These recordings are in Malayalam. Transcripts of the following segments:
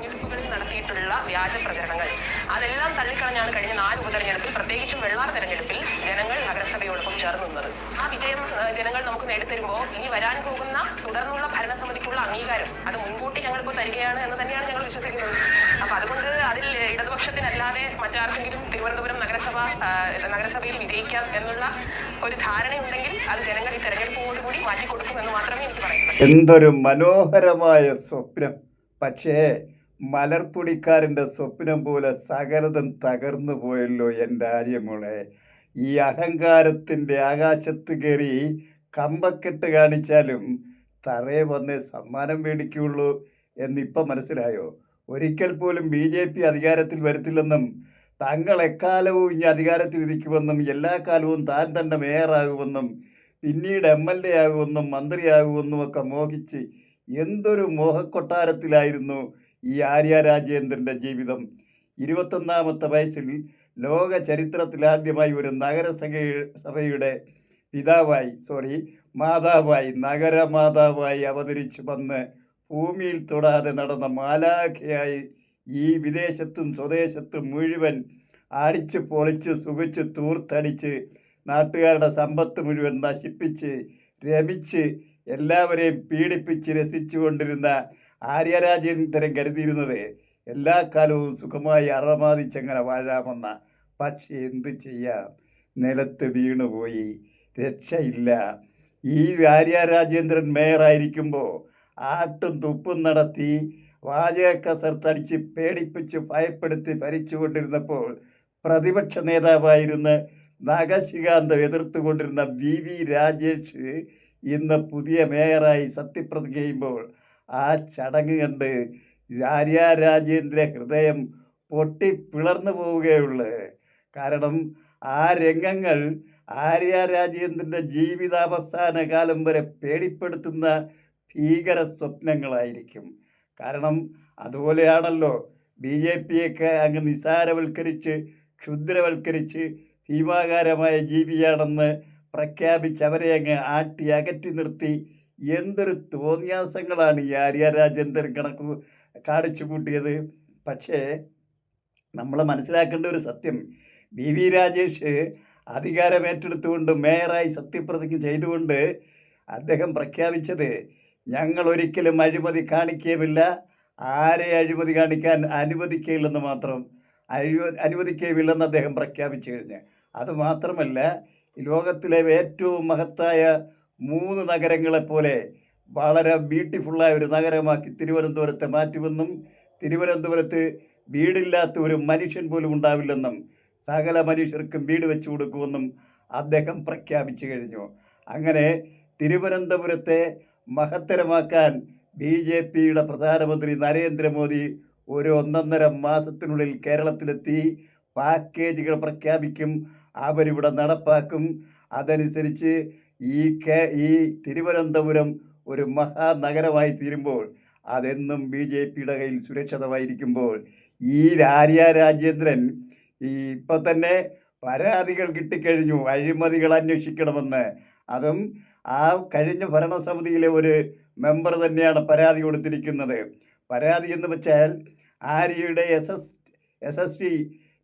തെരഞ്ഞെടുപ്പുകളിൽ നടത്തിയിട്ടുള്ള വ്യാജ പ്രചരണങ്ങൾ. അതെല്ലാം തള്ളിക്കളഞ്ഞാണ് കഴിഞ്ഞ നാല് ഉപതെരഞ്ഞെടുപ്പിൽ പ്രത്യേകിച്ചും വെള്ളാർ തെരഞ്ഞെടുപ്പിൽ ജനങ്ങൾ നഗരസഭയോടൊപ്പം ചേർന്നു നിന്നത്. ആ വിജയം ജനങ്ങൾ നമുക്ക് നേടിത്തരുമ്പോൾ ഇനി വരാൻ പോകുന്ന തുടർന്നുള്ള ഭരണസമിതിക്കുള്ള അംഗീകാരം അത് മുൻകൂട്ടി ഞങ്ങളിപ്പോൾ തരികയാണ് എന്ന് തന്നെയാണ് ഞങ്ങൾ വിശ്വസിക്കുന്നത്. അപ്പൊ അതുകൊണ്ട് അതിൽ ഇടതുപക്ഷത്തിനല്ലാതെ മറ്റാർക്കെങ്കിലും തിരുവനന്തപുരം നഗരസഭ നഗരസഭയിൽ വിജയിക്കാം എന്നുള്ള ഒരു ധാരണയുണ്ടെങ്കിൽ അത് ജനങ്ങൾ ഈ തെരഞ്ഞെടുപ്പോടുകൂടി മാറ്റിക്കൊടുക്കും എന്ന് മാത്രമേ എനിക്ക് പറയാനുള്ളൂ എന്തൊരു മനോഹരമായ സ്വപ്നം. പക്ഷേ മലർപ്പൊടിക്കാരന്റെ സ്വപ്നം പോലെ സകലതും തകർന്നു പോയല്ലോ എന്റെ ആര്യമോളെ. ഈ അഹങ്കാരത്തിന്റെ ആകാശത്ത് കയറി കമ്പക്കെട്ട് കാണിച്ചാലും തറയെ വന്ന് സമ്മാനം മേടിക്കുള്ളൂ എന്നിപ്പം മനസ്സിലായോ? ഒരിക്കൽ പോലും ബി ജെ പി അധികാരത്തിൽ വരത്തില്ലെന്നും തങ്ങൾ എക്കാലവും ഇനി അധികാരത്തിൽ ഇരിക്കുമെന്നും എല്ലാ കാലവും താൻ തന്നെ മേയറാകുമെന്നും പിന്നീട് എം എൽ എ ആകുമെന്നും മന്ത്രിയാകുമെന്നും ഒക്കെ മോഹിച്ച് എന്തൊരു മോഹക്കൊട്ടാരത്തിലായിരുന്നു ഈ ആര്യ രാജേന്ദ്രന്റെ ജീവിതം. ഇരുപത്തൊന്നാമത്തെ വയസ്സിൽ ലോക ചരിത്രത്തിലാദ്യമായി ഒരു നഗരസഭ സഭയുടെ പിതാവായി സോറി മാതാവായി നഗരമാതാവായി അവതരിച്ചു വന്ന് ഭൂമിയിൽ തൊടാതെ നടന്ന മാലാഖയായി ഈ വിദേശത്തും സ്വദേശത്തും മുഴുവൻ അടിച്ച് പൊളിച്ച് സുഖിച്ച് തൂർത്തടിച്ച് നാട്ടുകാരുടെ സമ്പത്ത് മുഴുവൻ നശിപ്പിച്ച് രമിച്ച് എല്ലാവരെയും പീഡിപ്പിച്ച് രസിച്ചുകൊണ്ടിരുന്ന ആര്യരാജേന്ദ്രൻ കരുതിയിരുന്നത്. എല്ലാ കാലവും സുഖമായി അറമാദിച്ചങ്ങനെ വാഴാമെന്ന പക്ഷെ എന്ത് ചെയ്യാം? നിലത്ത് വീണുപോയി. രക്ഷയില്ല. ഈ ആര്യ രാജേന്ദ്രൻ മേയറായിരിക്കുമ്പോൾ ആട്ടും തുപ്പും നടത്തി വാചക കസർത്തടിച്ച് പേടിപ്പിച്ച് ഭയപ്പെടുത്തി ഭരിച്ചുകൊണ്ടിരുന്നപ്പോൾ പ്രതിപക്ഷ നേതാവായിരുന്ന നാഗശികാന്തം എതിർത്തുകൊണ്ടിരുന്ന വി വി രാജേഷ് ഇന്ന് പുതിയ മേയറായി സത്യപ്രതിജ്ഞ ചെയ്യുമ്പോൾ ആ ചടങ്ങ് കണ്ട് ആര്യ രാജേന്ദ്ര ഹൃദയം പൊട്ടി പിളർന്നു പോവുകയുള്ളു. കാരണം ആ രംഗങ്ങൾ ആര്യ രാജേന്ദ്രന്റെ ജീവിതാവസാന കാലം വരെ പേടിപ്പെടുത്തുന്ന ഭീകര സ്വപ്നങ്ങളായിരിക്കും. കാരണം അതുപോലെയാണല്ലോ ബി ജെ പിയൊക്കെ അങ്ങ് നിസാരവൽക്കരിച്ച് ക്ഷുദ്രവൽക്കരിച്ച് ഭീമാകാരമായ ജീവിയാണെന്ന് പ്രഖ്യാപിച്ച് അവരെ അങ്ങ് ആട്ടി അകറ്റി നിർത്തി എന്തൊരു തോന്നിയാസങ്ങളാണ് ഈ ആര്യ രാജേന്ദ്രൻ കണക്ക് കാണിച്ചു കൂട്ടിയത്. പക്ഷേ നമ്മൾ മനസ്സിലാക്കേണ്ട ഒരു സത്യം വി വി രാജേഷ് അധികാരം ഏറ്റെടുത്തുകൊണ്ട് മേയറായി സത്യപ്രതിജ്ഞ ചെയ്തുകൊണ്ട് അദ്ദേഹം പ്രഖ്യാപിച്ചത് ഞങ്ങൾ ഒരിക്കലും അഴിമതി കാണിക്കുകയുമില്ല ആരെ അഴിമതി കാണിക്കാൻ അനുവദിക്കുകയില്ലെന്ന് മാത്രം അഴിമ അനുവദിക്കുകയുമില്ലെന്ന് അദ്ദേഹം പ്രഖ്യാപിച്ചു കഴിഞ്ഞ്. അതുമാത്രമല്ല ലോകത്തിലെ ഏറ്റവും മഹത്തായ മൂന്ന് നഗരങ്ങളെപ്പോലെ വളരെ ബ്യൂട്ടിഫുള്ളായ ഒരു നഗരമാക്കി തിരുവനന്തപുരത്തെ മാറ്റുമെന്നും തിരുവനന്തപുരത്ത് വീടില്ലാത്ത ഒരു മനുഷ്യൻ പോലും ഉണ്ടാവില്ലെന്നും സകല മനുഷ്യർക്കും വീട് വെച്ചു കൊടുക്കുമെന്നും അദ്ദേഹം പ്രഖ്യാപിച്ചു കഴിഞ്ഞു. അങ്ങനെ തിരുവനന്തപുരത്തെ മഹത്തരമാക്കാൻ ബി ജെ പിയുടെ പ്രധാനമന്ത്രി നരേന്ദ്രമോദി ഒരു ഒന്നൊന്നര മാസത്തിനുള്ളിൽ കേരളത്തിലെത്തി പാക്കേജുകൾ പ്രഖ്യാപിക്കും അവരിവിടെ നടപ്പാക്കും. അതനുസരിച്ച് ഈ കെ ഈ തിരുവനന്തപുരം ഒരു മഹാനഗരമായി തീരുമ്പോൾ അതെന്നും ബി ജെ പിയുടെ കയ്യിൽ സുരക്ഷിതമായിരിക്കുമ്പോൾ ഈ ആര്യ രാജേന്ദ്രൻ ഈ ഇപ്പം തന്നെ പരാതികൾ കിട്ടിക്കഴിഞ്ഞു അഴിമതികൾ അന്വേഷിക്കണമെന്ന്. അതും ആ കഴിഞ്ഞ ഭരണസമിതിയിലെ ഒരു മെമ്പർ തന്നെയാണ് പരാതി കൊടുത്തിരിക്കുന്നത്. പരാതി എന്ന് വെച്ചാൽ ആര്യയുടെ S S S S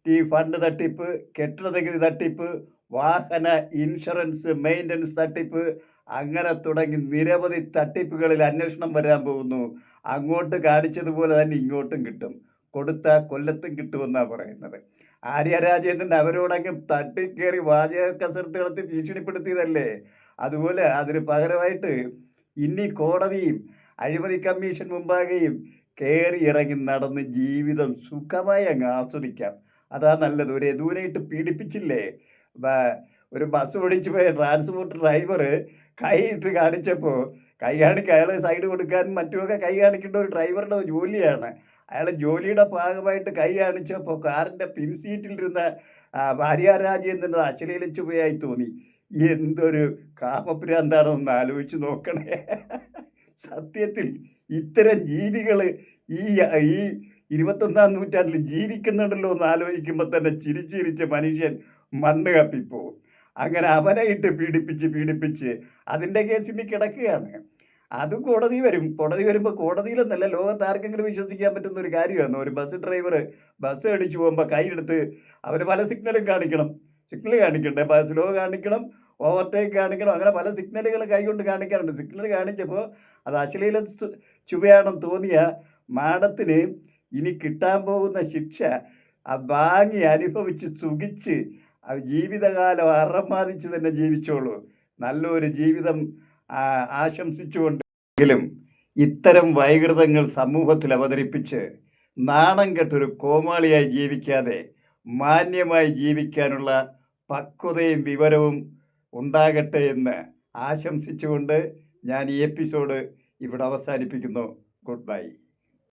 T fund തട്ടിപ്പ് കെട്ടിട നികുതി തട്ടിപ്പ് വാഹന ഇൻഷുറൻസ് മെയിന്റനൻസ് തട്ടിപ്പ് അങ്ങനെ തുടങ്ങി നിരവധി തട്ടിപ്പുകളിൽ അന്വേഷണം വരാൻ പോകുന്നു. അങ്ങോട്ട് കാണിച്ചതുപോലെ തന്നെ ഇങ്ങോട്ടും കിട്ടും. കൊടുത്ത കൊല്ലത്തും കിട്ടുമെന്നാണ് പറയുന്നത്. ആര്യ രാജേന്ദ്രൻ അവരോടങ്ങ് തട്ടിക്കേറി വാചക കസർത്ത് നടത്തി ഭീഷണിപ്പെടുത്തിയതല്ലേ? അതുപോലെ അതിന് പകരമായിട്ട് ഇനി കോടതിയും അഴിമതി കമ്മീഷൻ മുമ്പാകെയും കയറി ഇറങ്ങി നടന്ന് ജീവിതം സുഖമായി അങ്ങ് ആസ്വദിക്കാം. അതാ നല്ലത്. ഒരു എതൂരായിട്ട് പീഡിപ്പിച്ചില്ലേ? ഒരു ബസ് പിടിച്ചു പോയ ട്രാൻസ്പോർട്ട് ഡ്രൈവർ കൈയിട്ട് കാണിച്ചപ്പോൾ കൈ കാണിക്കുക അയാൾ സൈഡ് കൊടുക്കാനും മറ്റുമൊക്കെ കൈ കാണിക്കേണ്ട ഒരു ഡ്രൈവറുടെ ജോലിയാണ്. അയാൾ ജോലിയുടെ ഭാഗമായിട്ട് കൈ കാണിച്ചപ്പോൾ കാറിന്റെ പിൻസീറ്റിലിരുന്ന ഭാര്യ രാജേന്ദ്രന്റെ അശ്ലീല ചുവയായി തോന്നി. എന്തൊരു കാമഭ്രാന്താണെന്ന് ആലോചിച്ച് നോക്കണേ. സത്യത്തിൽ ഇത്തരം ജീവികൾ ഈ ഈ ഇരുപത്തൊന്നാം നൂറ്റാണ്ടിൽ ജീവിക്കുന്നുണ്ടല്ലോ എന്ന് ആലോചിക്കുമ്പോൾ തന്നെ ചിരിച്ചിരിച്ച് മനുഷ്യൻ മണ്ണ് കപ്പിപ്പോവും അങ്ങനെ അവനെ ഇട്ട് പീഡിപ്പിച്ച് പീഡിപ്പിച്ച് അതിന്റെ കേസ് ഇനി കിടക്കുകയാണ്. അത് കോടതി വരും. കോടതി വരുമ്പോൾ കോടതിയിലെന്നല്ല ലോകത്ത് ആർക്കെങ്കിലും വിശ്വസിക്കാൻ പറ്റുന്ന ഒരു കാര്യമാണ്. ഒരു ബസ് ഡ്രൈവർ ബസ് അടിച്ചു പോകുമ്പോൾ കൈയെടുത്ത് അവർ പല സിഗ്നലും കാണിക്കണം. സിഗ്നൽ കാണിക്കണ്ടേ? സ്ലോ കാണിക്കണം ഓവർടേക്ക് കാണിക്കണം അങ്ങനെ പല സിഗ്നലുകൾ കൈകൊണ്ട് കാണിക്കാറുണ്ട്. സിഗ്നൽ കാണിച്ചപ്പോൾ അത് അശ്ലീല ചുവയാണെന്ന് തോന്നിയ മാഡത്തിന് ഇനി കിട്ടാൻ പോകുന്ന ശിക്ഷ വാങ്ങി അനുഭവിച്ച് സുഖിച്ച് ജീവിതകാലം അറമാതിച്ച് തന്നെ ജീവിച്ചോളൂ. നല്ലൊരു ജീവിതം ആശംസിച്ചുകൊണ്ട് എങ്കിലും ഇത്തരം വൈകൃതങ്ങൾ സമൂഹത്തിൽ അവതരിപ്പിച്ച് നാണം കെട്ടൊരു കോമാളിയായി ജീവിക്കാതെ മാന്യമായി ജീവിക്കാനുള്ള പക്വതയും വിവരവും ഉണ്ടാകട്ടെ എന്ന് ആശംസിച്ചുകൊണ്ട് ഞാൻ ഈ എപ്പിസോഡ് ഇവിടെ അവസാനിപ്പിക്കുന്നു. Good bye.